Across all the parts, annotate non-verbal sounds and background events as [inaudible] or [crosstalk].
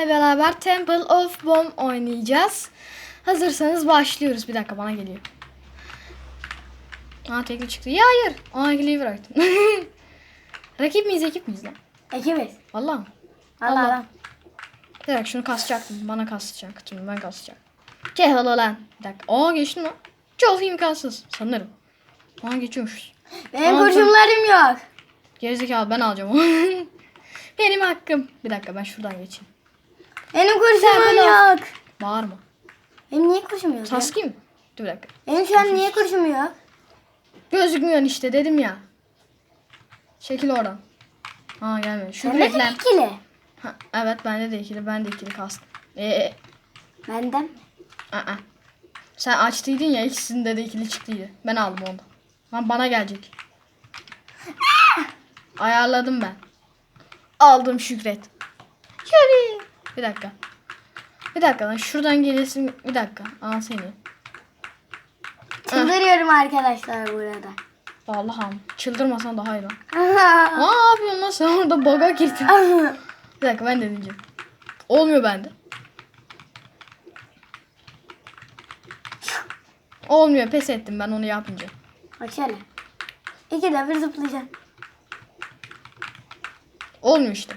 sizlerle beraber Temple of Bomb oynayacağız. Hazırsanız başlıyoruz. Bir dakika bana geliyor. Aa tekli çıktı. Ya hayır. Aa tekliyi bıraktım. [laughs] Rakip miyiz ekip miyiz lan? Ekimiz. Vallahi mı? Allah. Bir dakika şunu kasacaktım. Bana kasacaktım. Ben kasacağım. Gel lan. Bir dakika. Aa geçtim lan. Çok imkansız. Sanırım. Aa geçiyormuş. Benim kurşunlarım yok. Gerizekalı ben alacağım onu. [laughs] Benim hakkım. Bir dakika ben şuradan geçeyim. Benim Temple yok. Bağırma. Benim niye kurşum yok? ya? Taski mi? Dur bir dakika. Benim şu an niye kurşum yok? Gözükmüyorsun işte dedim ya. Çekil oradan. Ha gelmiyor. Şu Bende de reklam. ikili. Ha, evet bende de ikili. Ben de ikili kastım. Eee. Benden. Aa. Sen açtıydın ya ikisinde de ikili çıktıydı. Ben aldım onu. Lan bana gelecek. [laughs] Ayarladım ben. Aldım Şükret. Yürü. Bir dakika. Bir dakika lan şuradan gelesin. Bir dakika. Al seni. Çıldırıyorum arkadaşlar burada. Vallahi çıldırmasan daha iyi lan. [laughs] Ne yapıyorsun lan sen orada baga girdin. Bir dakika ben de deneyeceğim. Olmuyor bende. Olmuyor pes ettim ben onu yapınca. Bak şöyle. İki de bir zıplayacağım. Olmuyor işte.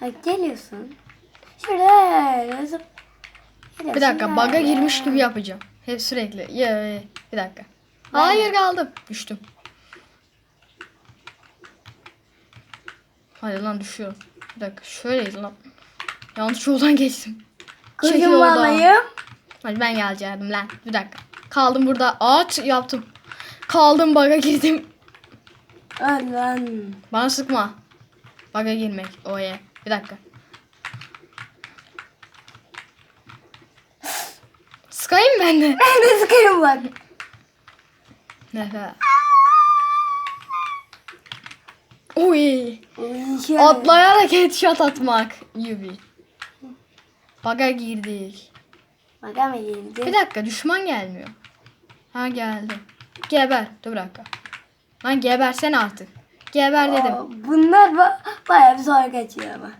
Bak geliyorsun. Zıp. Bir dakika baga girmiş gibi yapacağım. Hep sürekli. Ye, bir dakika. Hayır kaldım. Düştüm. Hadi lan düşüyorum. Bir dakika şöyleydi lan. Yanlış yoldan geçtim. Oradan. alayım. Hadi ben geleceğim lan. Bir dakika. Kaldım burada. Ağaç yaptım. Kaldım baga girdim. Lan. Bana sıkma. Baga girmek. Oye. Bir dakika. Sıkayım ben de. [laughs] Ben de sıkayım bak. Oy. Atlayarak headshot atmak. Yubi. Baga girdik. Baga mı Bir girdi? dakika düşman gelmiyor. Ha geldi. Geber. Dur bir dakika. Lan gebersene artık. Geber dedim. Aa, Bunlar ba bayağı bir zor kaçıyor ama.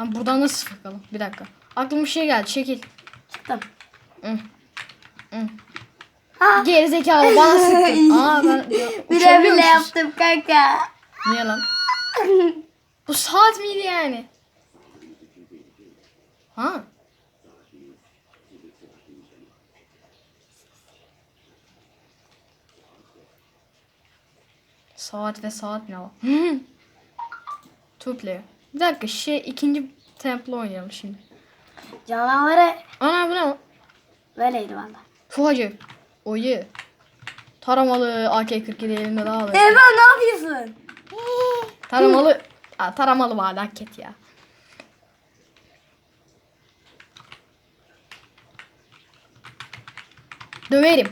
Lan buradan nasıl bakalım? Bir dakika. Aklıma bir şey geldi. Çekil. Çıktım. Hı. Ha. Gerizekalı bana [laughs] sıktın. Aa ben Bile bile yaptım kanka. Niye lan? Bu saat miydi yani? Ha? Saat ve saat ne var? [laughs] Two player. Bir dakika şey ikinci temple oynayalım şimdi. Canavarı Ana bu ne lan? böyleydi valla. Çok acayip. Oyu. Taramalı AK-47 elimde daha var. Eyvah ne yapıyorsun? Taramalı. Aa, taramalı var raket ya. Döverim.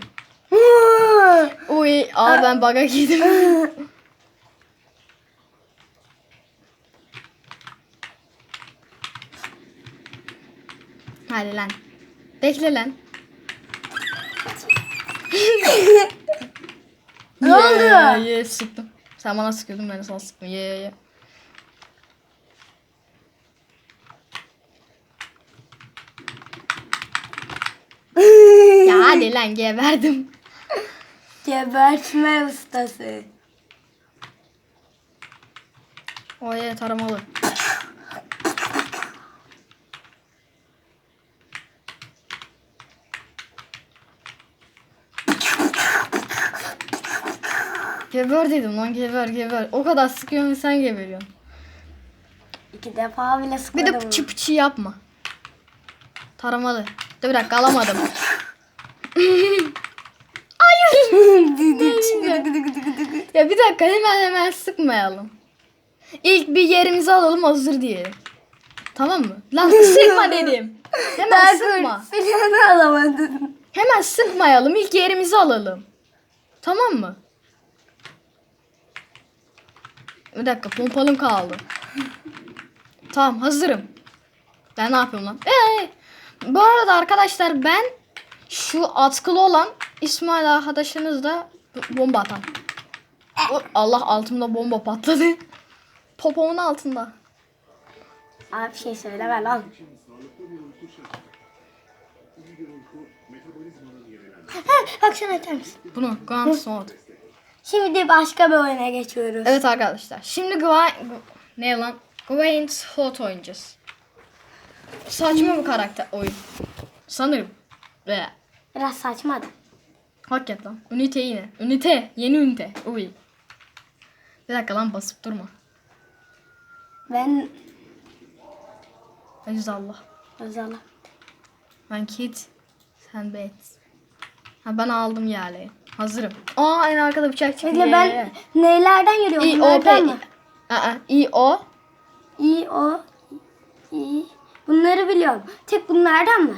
Uy, aa ben baga girdim. [laughs] Hadi lan. Bekle lan. Ne oldu? Ye, ye, sıktım. Sen bana sıkıyordun ben de sana sıktım. Ye ye ye. Ya hadi lan geberdim. Gebertme ustası. Oye taramalı. Geber dedim lan geber geber. O kadar sıkıyorsun sen geberiyorsun. İki defa bile Bir sıkmadım. de pıçı pıçı yapma. Taramalı. Dur bir dakika alamadım. ya bir dakika hemen hemen sıkmayalım. İlk bir yerimizi alalım hazır diyelim. Tamam mı? Lan sıkma dedim. Hemen sıkma. silahını alamadın. Hemen sıkmayalım. İlk yerimizi alalım. Tamam mı? Bir dakika pompalım kaldı. Tamam hazırım. Ben ne yapıyorum lan? Ee, bu arada arkadaşlar ben şu atkılı olan İsmail arkadaşınız da bomba atan. Allah altımda bomba patladı. [laughs] Popomun altında. Abi bir şey söyleme lan. Heh, Akşam açar mısın? Bunu Guns Sword. Şimdi başka bir oyuna geçiyoruz. Evet arkadaşlar. Şimdi Gwen... Ne lan? Gwen's Hot oynayacağız. Saçma bir karakter oyun. Sanırım. Ve Biraz saçma da. Hakikaten lan. Ünite yine. Ünite. Yeni ünite. Uy. Bir dakika lan basıp durma. Ben Aziz Allah. Özal'a. Ben kid. Sen bet. Ha ben aldım yerleri. Hazırım. Aa en arkada bıçak çıktı. Bekle ben neylerden yürüyorum? İ o P. Mı? Aa İ o. İ o İ. Bunları biliyorum. Tek bunlardan mı?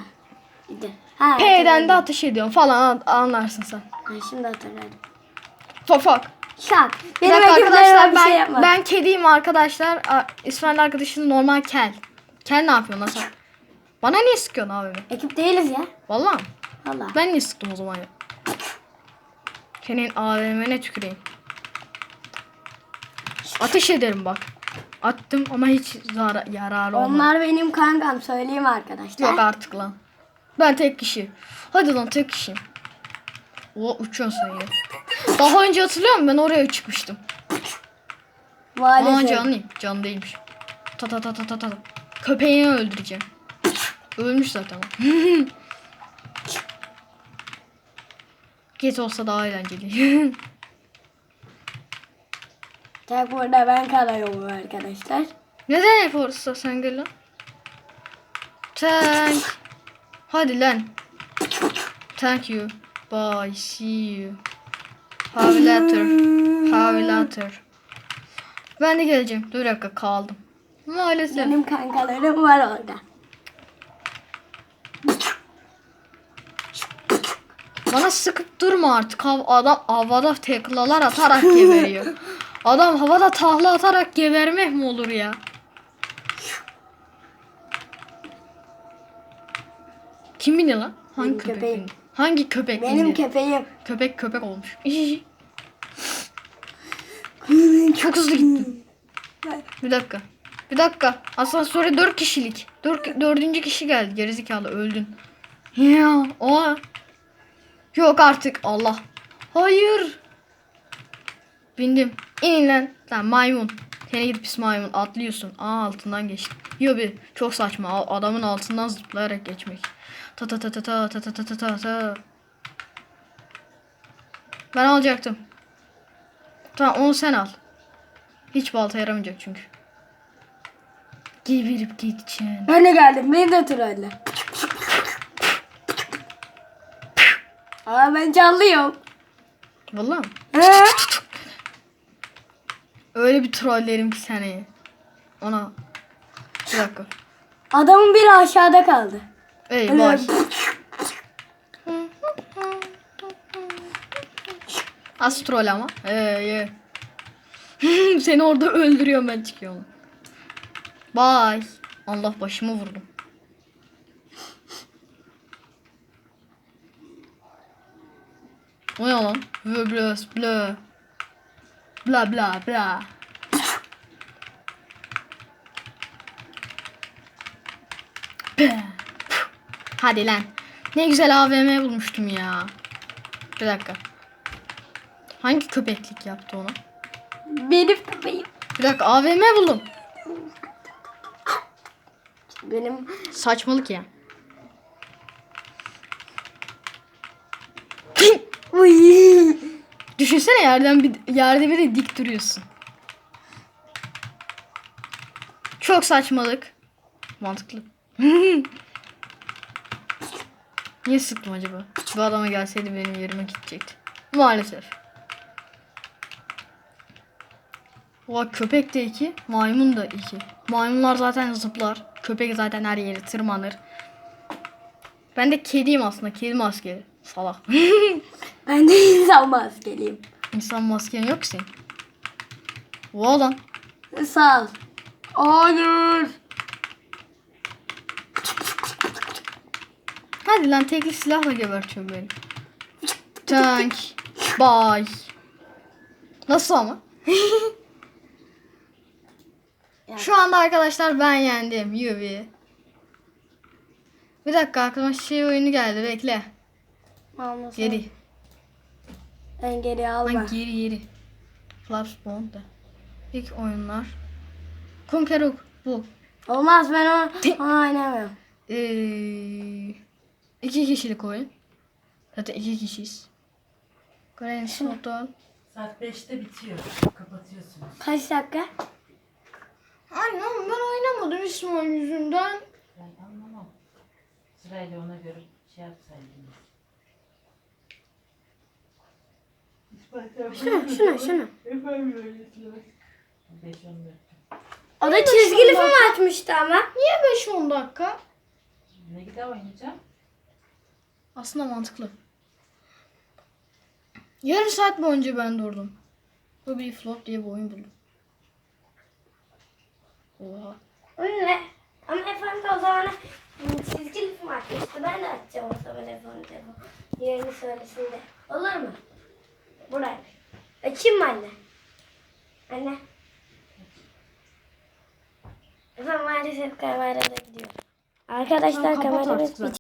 İdi. Ha, P'den de ateş ediyorum falan an- anlarsın sen. Ha, şimdi hatırladım. Fak fak. Şak. Bir Benim dakika ekiplerime arkadaşlar ben, şey yapma. ben kediyim arkadaşlar. İsmail arkadaşım normal kel. Kel ne yapıyorsun lan sen? Bana niye sıkıyorsun abi? Ekip değiliz ya. Vallahi. Valla. Ben niye sıktım o zaman ya? Senin AVM'ne tüküreyim. Ateş ederim bak. Attım ama hiç zara yararı olmadı. Onlar benim kankam söyleyeyim arkadaşlar. Yok artık lan. Ben tek kişi. Hadi lan tek kişiyim. O uçuyorsun sen yine. Daha önce hatırlıyor musun? Ben oraya çıkmıştım. Aa Maalesef. canlıyım. Can değilmiş. Ta ta ta ta ta ta. Köpeğini öldüreceğim. Ölmüş zaten. [laughs] o. Get olsa daha eğlenceli. [laughs] Tek burada ben kalıyorum arkadaşlar. Neden hep orası sen gel lan? Tank. Hadi lan. Thank you. Bye. See you. Have later. Have later. Ben de geleceğim. Dur dakika kaldım. Maalesef. Benim kankalarım var orada. Bana sıkıp durma artık. Adam havada teklalar atarak geberiyor. [laughs] Adam havada tahla atarak gebermek mi olur ya? Kim bindi lan? Hangi Benim köpek köpeğim. Hangi köpek Benim köpeğim. köpek köpek olmuş. [laughs] Çok hızlı gittim. Bir dakika. Bir dakika. Asansöre 4 kişilik. 4 dördüncü kişi geldi. Gerizekalı öldün. Ya o. Yok artık Allah. Hayır. Bindim. İnin lan. Lan maymun. Seni gidip pis maymun atlıyorsun. Aa altından geçtim. Yo bir çok saçma. Adamın altından zıplayarak geçmek. Ta ta ta ta ta ta ta ta ta ta ta. Ben alacaktım. Tamam onu sen al. Hiç balta yaramayacak çünkü. Geberip gideceğim. Ben de geldim. Beni de trolle. Aa ben canlıyım. He? Öyle bir trollerim ki seni. Ona. Bir dakika. Adamın biri aşağıda kaldı. Ey vay. Az troll ama. Ee, ee. [laughs] Seni orada öldürüyorum ben çıkıyorum. Bye. Allah başımı vurdum. O ne lan? Vöblös blö. Bla bla bla. Hadi lan. Ne güzel AVM bulmuştum ya. Bir dakika. Hangi köpeklik yaptı onu? Benim köpeğim. Bir dakika AVM buldum. Benim Saçmalık ya. Uy. Düşünsene yerden bir yerde bir de dik duruyorsun. Çok saçmalık. Mantıklı. [laughs] Niye sıktım acaba? Bu adama gelseydi benim yerime gidecekti. Maalesef. Oha köpek de iki, maymun da iki. Maymunlar zaten zıplar. Köpek zaten her yere tırmanır. Ben de kediyim aslında. Kedi maskeli. Salak. [laughs] Ben de [laughs] insan maskeliyim. İnsan masken yok senin. Oha lan. Sağ ol. Hayır. Hadi lan tekli silahla gebertiyor beni. [laughs] Tank. Bye. Nasıl ama? Ya [laughs] Şu anda arkadaşlar ben yendim. Yubi. Bir dakika aklıma şey oyunu geldi. Bekle. Almasın. Geri. En geri alma. Lan geri geri. Flaps Bond da. İlk oyunlar. Conqueror bu. Olmaz ben onu onu oynamıyorum. Ee, iki kişilik oyun. Zaten iki kişiyiz. Grand Total. Saat 5'te bitiyor. Kapatıyorsunuz. Kaç dakika? Annem ben oynamadım İsmail yüzünden. Ben anlamam. Sırayla ona göre şey yapsaydınız. Şuna şuna. 5-14. O da çizgili film açmıştı ama. Niye 5-10 dakika? Ne gider oynayacağım? Aslında mantıklı. Yarım saat boyunca ben durdum. Bu bir flop diye bir oyun buldum. Oha. O ne? Ama efendim o zaman çizgili film açmıştı. Ben de açacağım o zaman efendim. Yerini söylesin de. Olur mu? Buraya. Açayım mı anne? Anne. Efendim maalesef kamerada gidiyor. Arkadaşlar kameramız zaten.